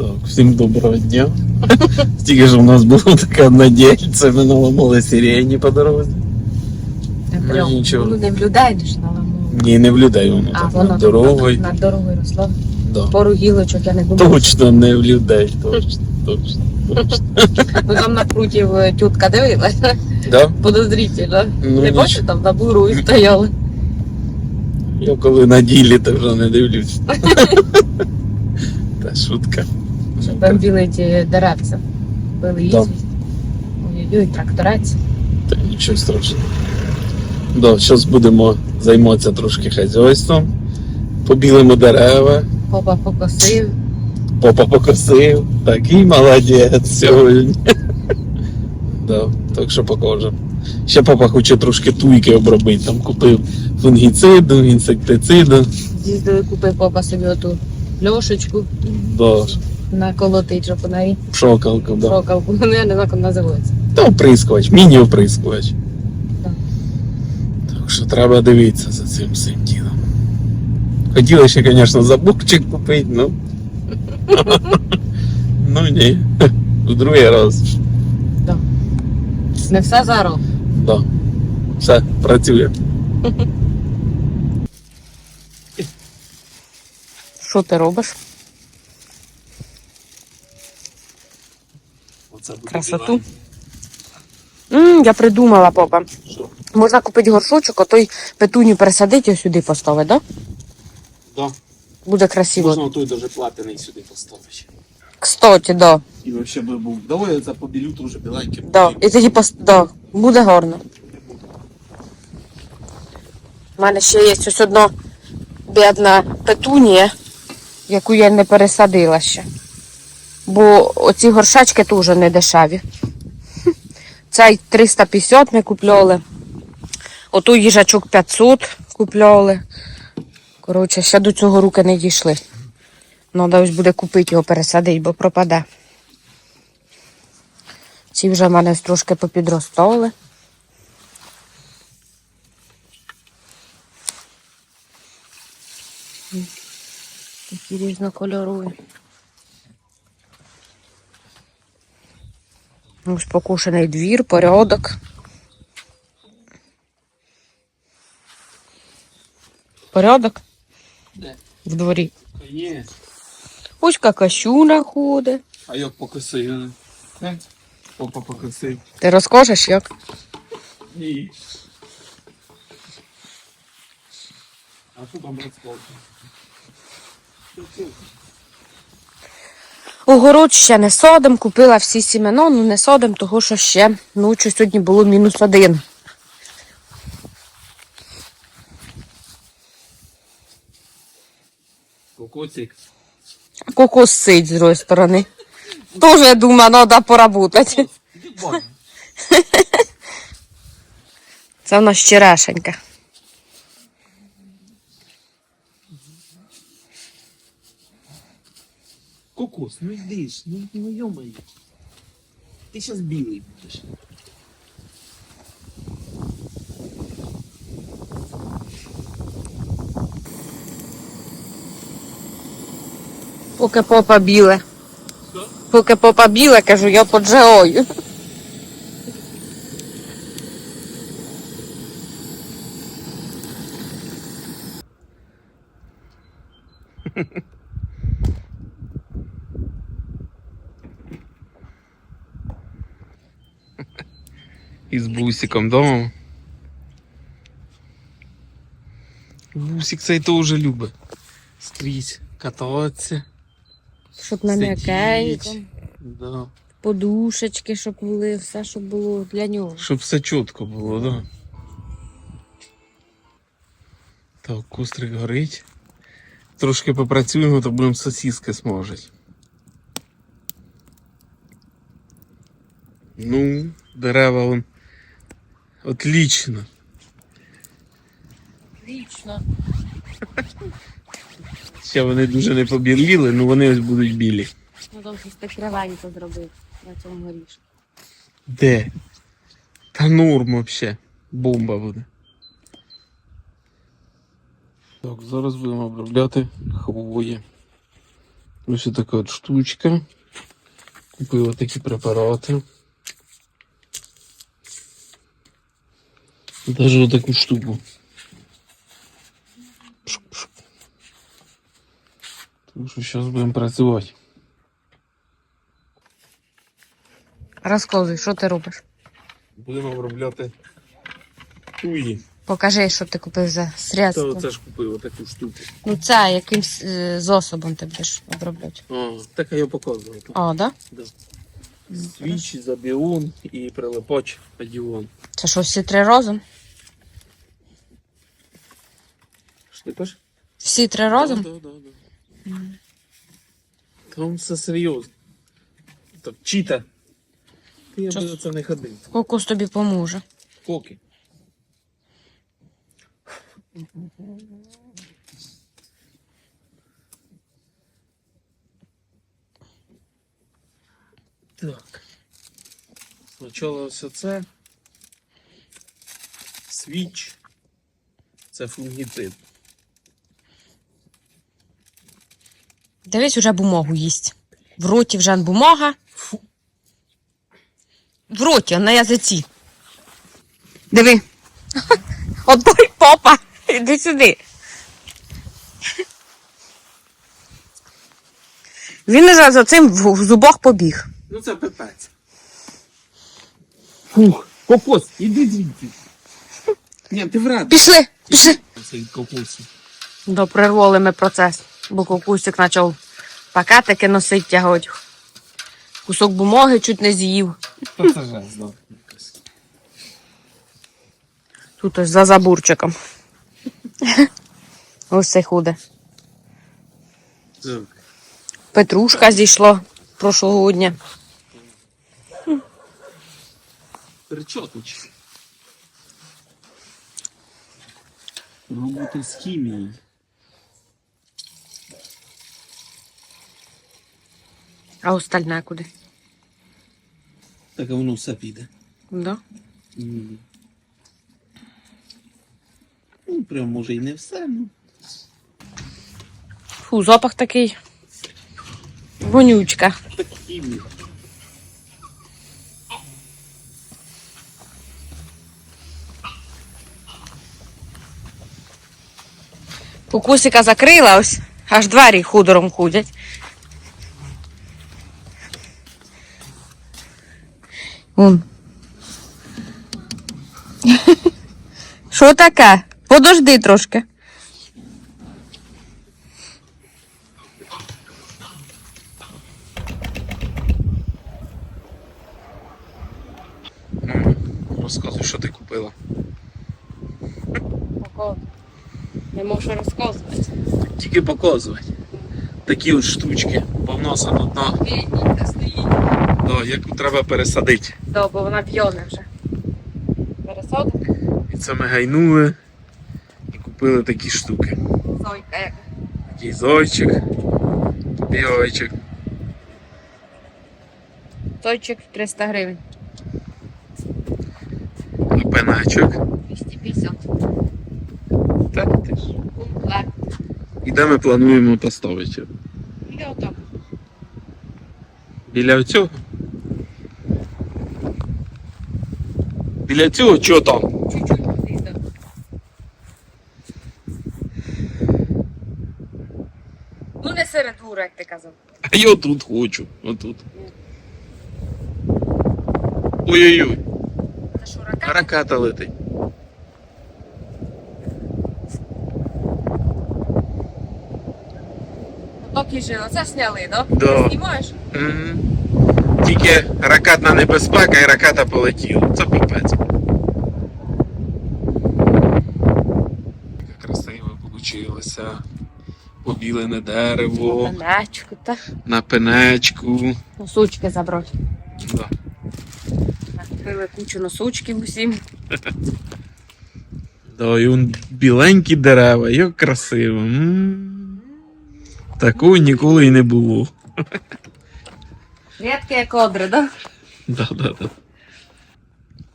Так, всім доброго дня. Тільки ж у нас було таке однодільце, ми наламали сирені по дорозі. Ну, нічого. Ну, не в людей ж наламало. Ні, не в людей воно А так воно над дорогою. над дорогою росло. Да. Пору гілочок, я не думаю. Точно не в людей, точно, точно, точно. Ну там напротив е, тютка дивилась. Да? Подозрительно. Ну, не ніч- бачу, там на буру і стояли. Я коли на ділі, то вже не дивлюсь. Та шутка. Щоб там ті деревця. Били Да. їздять. Ой-ой-ой, тракторець. Та нічого страшного. Да, зараз будемо займатися трошки хазяйством. Побілимо дерева, Попа покосив. попа покосив. Такий молодець сьогодні. да, так що покажемо. Ще папа хоче трошки туйки обробити. Там купив фунгіциду, інсектициду. З'їздили, купив попа собі оту льошечку Да, наколотить, щоб вона і шокалку, да. прокалку. Ну, я не знаю, як вона називається. Та оприскувач, міні-оприскувач. Так. Так що треба дивитися за цим всім ділом. Хотіли ще, звісно, заборчик купити, ну. ну ні. В другий раз. Не все зараз. Да. Все, працює. Що ти робиш? Оце буде Красоту. м я придумала, папа. Що? Можна купити горшочок, а той петуню пересадити і сюди поставити, да? Да. Буде красиво. Можна той даже платений сюди поставити. Кстати, да. І взагалі би був. Давай я це побілю теж біленьким. да. І тоді пос... да. буде гарно. У мене ще є ось одна бідна петунія, яку я не пересадила ще. Бо оці горшечки теж не дешеві. Цей 350 ми купляли. Оту їжачок 500 купляли. Коротше, ще до цього руки не дійшли. Треба ось буде купити його пересадити, бо пропаде. Ці вже в мене трошки попідростали. Такі різнокольорові. Ось покушений двір, порядок. Порядок Де? в дворі. Є. Ось какашуна ходить. А як покосив? Е? Попа покосив. Ти розкажеш як? Ні. А що там розкажеш? Огород ще не садим, купила всі сімена, ну не садим, того що ще ночі сьогодні було мінус один. Кокоцик. Кокос сидь з другої сторони. Тоже, я думаю, треба поработати. Це в нас черешенька. Кокос, ну йди ж, ну, ну йомай. Ти зараз білий будеш. Поки попа біле. Поки попа біле, кажу, я поджеою. Із бусиком дома. Бусик цей теж любить. Скрізь кататися. Щоб на м'якенько. Да. Подушечки, щоб були, все, щоб було для нього. Щоб все чітко було, да. Так, кострик горить. Трошки попрацюємо, то будемо сосиски смажити. Ну, дерева вон. Отлично. Вічно. Ще вони дуже не побірліли, ну вони ось будуть білі. Ну там щось так кривенько зробив на цьому горішку. Де? Та норм вообще. Бомба буде. Так, зараз будемо обробляти хвої. Ось така от штучка. Купила такі препарати. Даже таку штуку. Пшк-пшк. Тому що зараз будемо працювати. Розказуй, що ти робиш? Будемо обробляти туї. Покажи, що ти купив за Та средство. оце ж купив таку штуку. Ну це якимсь е, засобом ти будеш обробляти. А, так я показував. А, да? Да. Свіч, забіон і прилипач адіон. Це що, всі три разом? Що ти кажеш? Всі три разом? Да, да, да. Там все серйозно. Так, чіта. Ти я Що би за це не ходив. Кокус тобі поможе. Коки. Так. Спочатку все це. Свіч. Це фунгіцид. Дивись, уже бумагу їсть. В роті вже бумага. Фу. В роті, на язиці. Диви. Отдай попа. Іди сюди. Він уже за цим в в зубах побіг. Ну це пипець. Фух, кокос, іди звідти. Ні, ти вряд. Пішли, пішли. Це від кокосу. Доприрвали ми процес, бо кокусик почав пакетики носить тяготь. Кусок бумаги чуть не з'їв. Та це жесть, да. Тут ось за забурчиком. Ось це худе. Так. Петрушка зійшло прошлого дня. Перечотнич. Роботи з хімією. А остальне куди? Так а воно все піде. Да? М. Ну, прям може і не все, ну. Фу, запах такий. Вонючка. Так хімія. Кукусика закрила ось, аж двері худором ходять. Вон. Що таке? Подожди трошки. Ну, розказуй, що ти купила. Не можу розказувати. Тільки показувати. Такі от штучки. Повноса тут на. Бідненька стоїть. Да, яку треба пересадити. Да, бо вона п'яна вже. Пересадок? І це ми гайнули і купили такі штуки. Зойка як. Такий зойчик, такий. Зойчик 300 гривень. Пеначок. 250. Так ти ж. Комплект. І де ми плануємо поставити? І отак. Біля цього? Біля цього чого там? Чуть-чуть да. Ну не серед двора, як ти казав. А я тут хочу. Отут. Ой-ой-ой, Це що, рака? ракета летить. Поки жила. Це сняли, да? Да. Ти знімаєш? Мгм. Тільки ракетна небезпека і ракета полетіла. Це пипець. Яке красиве вийшло. Побілене дерево, На Пенечку, та. на пенечку. Носочки забрати. Да. Накупили кучу носочків усім. Да, і он біленькі дерева, як красиво. М. Такого ніколи і не було. Рідкі кодри, да? Да, да, да.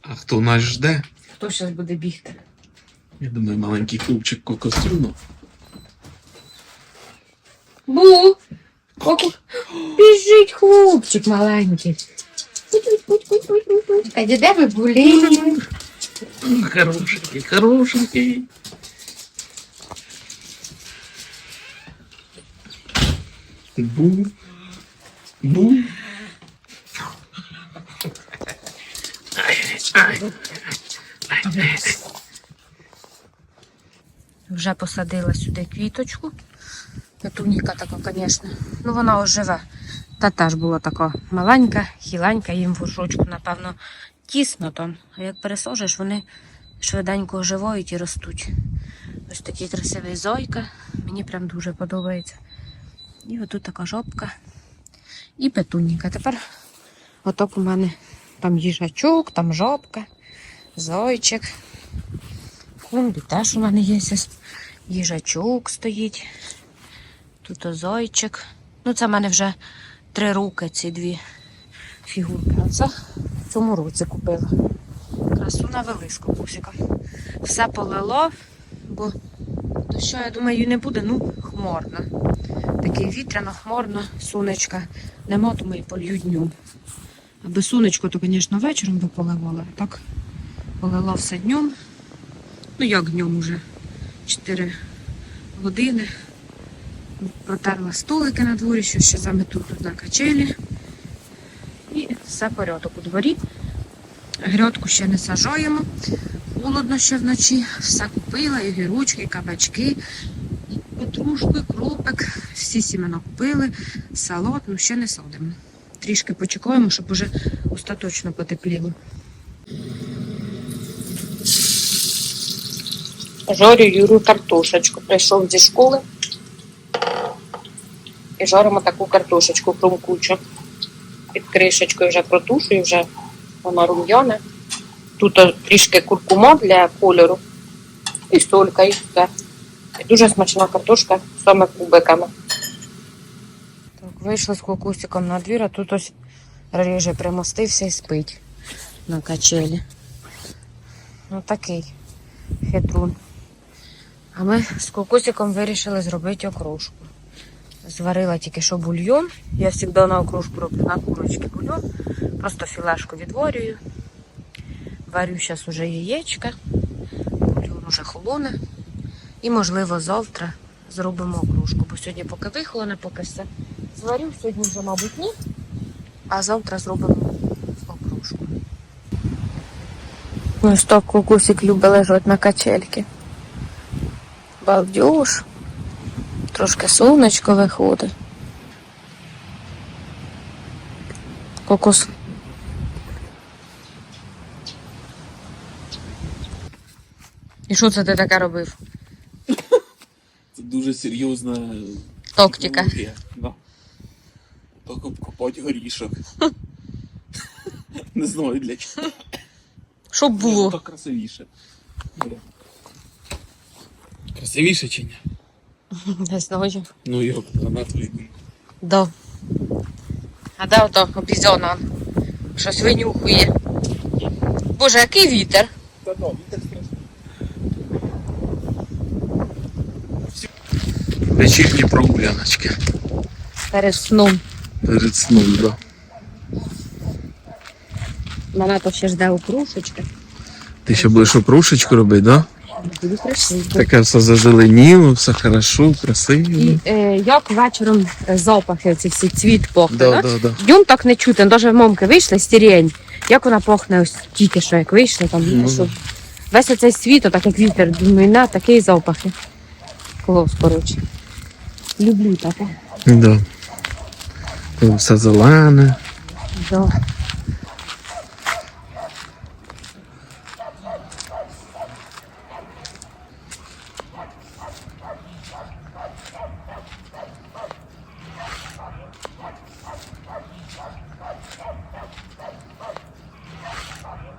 А хто нас жде? Хто зараз буде бігти? Я думаю, маленький хлопчик кокосюну. Бу! Коку. Біжить хлопчик маленький. А де ви були? Хорошенький, хорошенький. Бу. Бу. Вже посадила сюди квіточку. Петуніка така, звісно. Ну вона ось живе. Та теж була така маленька, хіленька, їм в горшочку, напевно, тісно там. А як пересожиш, вони швиденько оживають і ростуть. Ось такий красивий зойка. Мені прям дуже подобається. І отут така жопка. І петуніка. Тепер отак у мене там їжачок, там жопка, зойчик. В клумбі теж у мене є їжачок стоїть. Тут озойчик. Ну, це в мене вже три руки, ці дві фігурки. А це в цьому році купила. Красу навели з кокусиком. Все полило, бо дощу, я думаю, не буде, ну, хмурно. Такий вітряно, хмурно, сонечка. Нема, тому і полью днем. Аби сонечко, то, звісно, вечором би поливало. Так полило все днем. Ну як днем уже? 4 години. Протерла столики на дворі, що ще замету тут на качелі. І все порядок у дворі. Грядку ще не сажаємо. Холодно ще вночі. Все купила, і гірочки, і кабачки, і петрушку, кропик. Всі сімена купили. Салат, ну ще не садимо. Трішки почекаємо, щоб уже остаточно потепліло. Жорю Юру картошечку. Прийшов зі школи. І жаримо таку картошечку хрумкучу. Під кришечкою вже протушую, вже вона рум'яна. Тут трішки куркума для кольору. І солька, і все. І дуже смачна картошка саме кубиками. Так, вийшли з кокусиком на двір, а тут ось реже примостився і спить на качелі. Ну такий хитрун. А ми з кокусиком вирішили зробити окружку. Зварила тільки що бульйон. Я завжди на окружку роблю на курочки бульйон. Просто філешку відварюю. Варю зараз уже яєчка. Бульйон уже холоне. І, можливо, завтра зробимо окружку. Бо сьогодні поки вихолоне, поки все зварю. Сьогодні вже, мабуть, ні. А завтра зробимо окружку. Ось так кукусик любить лежати на качельки. Балдюш. Трошки сонечко виходить. Кокос. Що це ти таке робив? Це дуже серйозна Токтика. технологія. Да. Горішок. Не знаю для чого. Щоб Ну, було. Так красивіше. Бля. Красивіше чи ні? Не знаю. Ну йоп, на твою думку. Да. А де ото обізона? Щось винюхує. Боже, який вітер. Та ну, вітер страшний. Вечірні прогуляночки. Перед сном. Перед сном, да. Мене то ще жде окрушечка. Ти ще будеш опрушечку робити, да? Дуже красиво. Таке все зазеленіло, все хорошо, красиво. І е, як вечором е, запахи, оці всі цвіт пахне, Да, да? да, да. Днем так не чути, навіть в мамки вийшли, сирень. Як вона пахне ось тільки що, як вийшли там, Ну, що весь оцей світ, так як вітер, думаю, на такий запахи. Клас, коротше. Люблю таке. Да. Все зелене. Да.